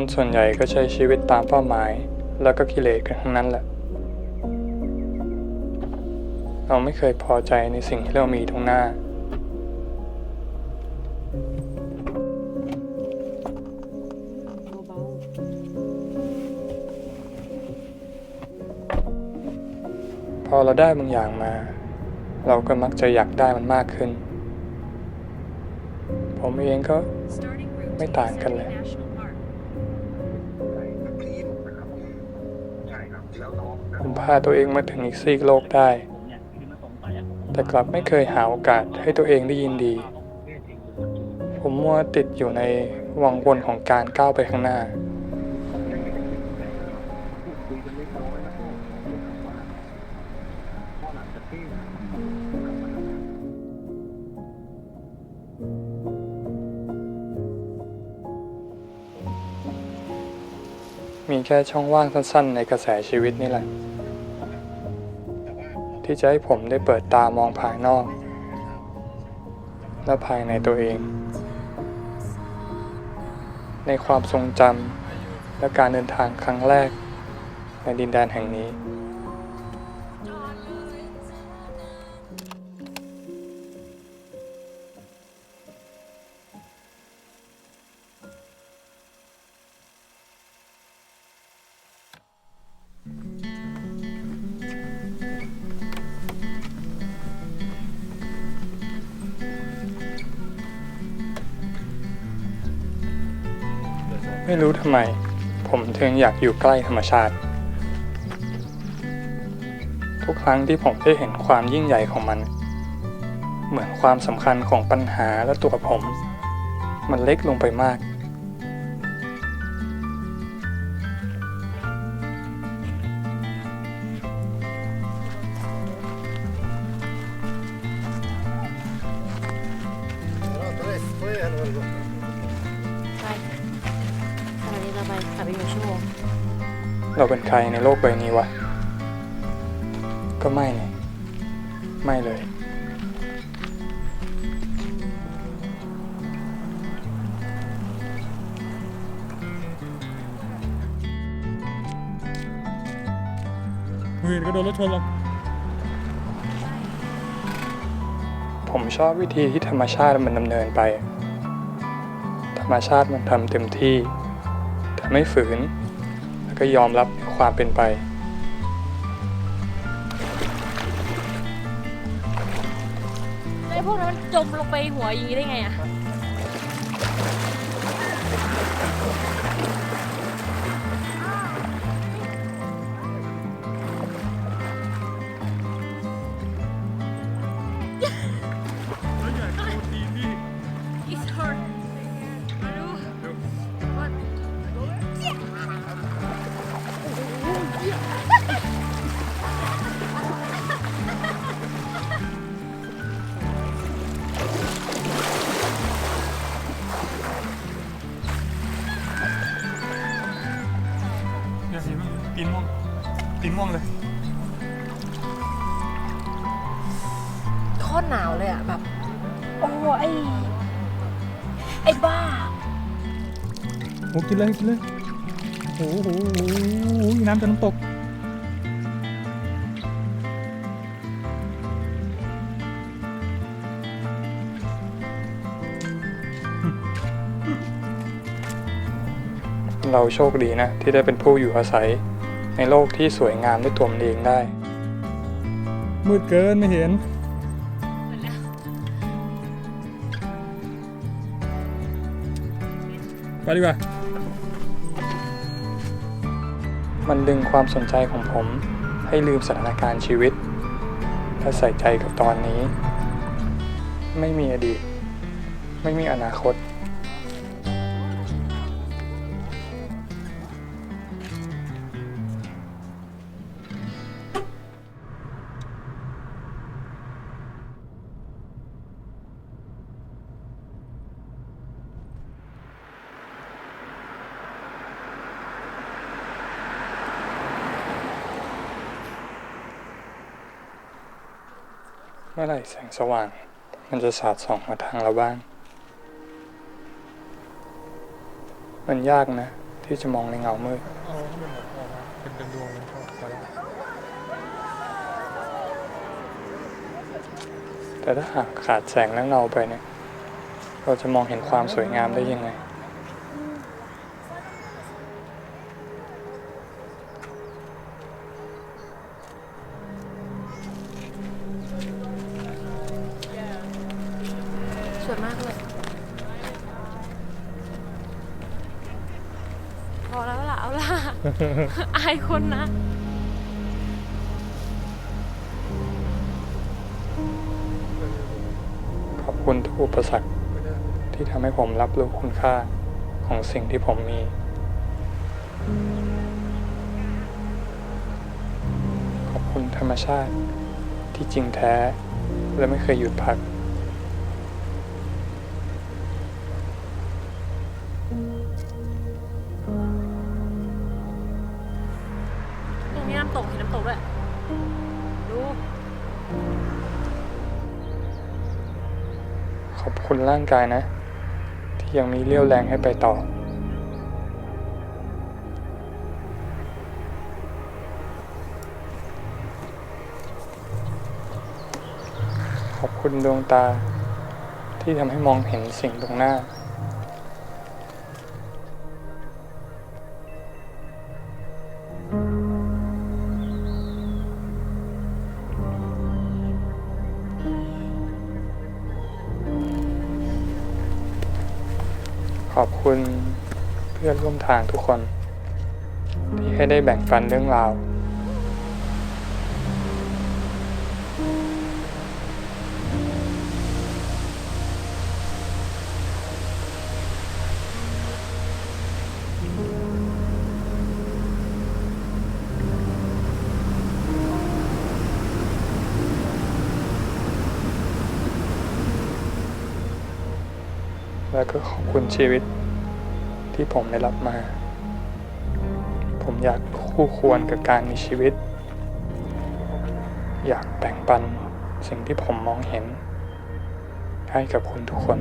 คนส่วนใหญ่ก็ใช้ชีวิตตามเป้าหมาย แล้วก็กิเลสกันทั้งนั้นแหละ เราไม่เคยพอใจในสิ่งที่เรามีตรงหน้าเบาพอเราได้บางอย่างมา เราก็มักจะอยากได้มันมากขึ้น ผมเองก็ไม่ต่างกันเลย พาตัวเองมาถึงอีกซีกโลกได้ แต่กลับไม่เคยหาโอกาสให้ตัวเองได้ยินดี ผมมัวติดอยู่ในวังวนของการก้าวไปข้างหน้า มีแค่ช่องว่างสั้นๆในกระแสชีวิตนี่แหละ ที่จะให้ผมได้เปิดตามองภายนอก และภายในตัวเอง ในความทรงจำและการเดินทางครั้งแรกในดินแดนแห่งนี้ ไม่รู้ทำไม ผมถึงอยากอยู่ใกล้ธรรมชาติ ทุกครั้งที่ผมได้เห็นความยิ่งใหญ่ของมัน เหมือนความสำคัญของปัญหาและตัวผม มันเล็กลงไปมากๆไป ชั่วโมง เราเป็นใครในโลกใบนี้วะ ก็ไม่นี่ไม่เลย มือก็โดนรถชนหรอกผมชอบวิธีที่ธรรมชาติมันดำเนินไป ธรรมชาติมันทำเต็มที่แต่ ไม่ฝืน แล้วก็ยอมรับความเป็นไป ไอ้พวกนั้นมันจมลงไปหัวอย่างนี้ได้ไงอะ ตรหนาวเลยอะแบบ โอ้ไอไอ้บ้า โอ้กินเลยกินเลยโอ้โหโอ้โหโอ้โหน้ำจะน้ำตก เราโชคดีนะที่ได้เป็นผู้อยู่อาศัย ในโลกที่สวยงามด้วยตัวมันเองได้ มืดเกินไม่เห็น ไปดีกว่า มันดึงความสนใจของผมให้ลืมสถานการณ์ชีวิต และใส่ใจกับตอนนี้ ไม่มีอดีต ไม่มีอนาคต มื่อไหร่แสงสว่าง มันจะสาดส่องมาทางเราบ้าง มันยากนะ ที่ที่จะมองในเงามืดเอาให้มันออกมาเป็นเป็นดวงเป็นช่องไปแล้วแต่ถ้าหากขาดแสงและเงาไปเนี่ย เราจะมองเห็นความสวยงามได้ยังไง มากเลย พอแล้วล่ะ เอาล่ะ อายคนนะ ขอบคุณทุกอุปสรรคที่ทำให้ผมรับรู้คุณค่าของสิ่งที่ผมมี ขอบคุณธรรมชาติที่จริงแท้และไม่เคยหยุดพัก ตกเห็นน้ำตกด้วยดูขอบคุณร่างกายนะ ที่ยังมีเรี่ยวแรงให้ไปต่อ ขอบคุณดวงตาที่ทำให้มองเห็นสิ่งตรงหน้า อบคุณเพื่อนร่วมทางทุกคน ที่ให้ได้แบ่งปันเรื่องราว แล้วก็ขอบคุณชีวิตที่ผมได้รับมา ผมอยากคู่ควรกับการมีชีวิต อยากแบ่งปันสิ่งที่ผมมองเห็น ให้กับคุณทุกคน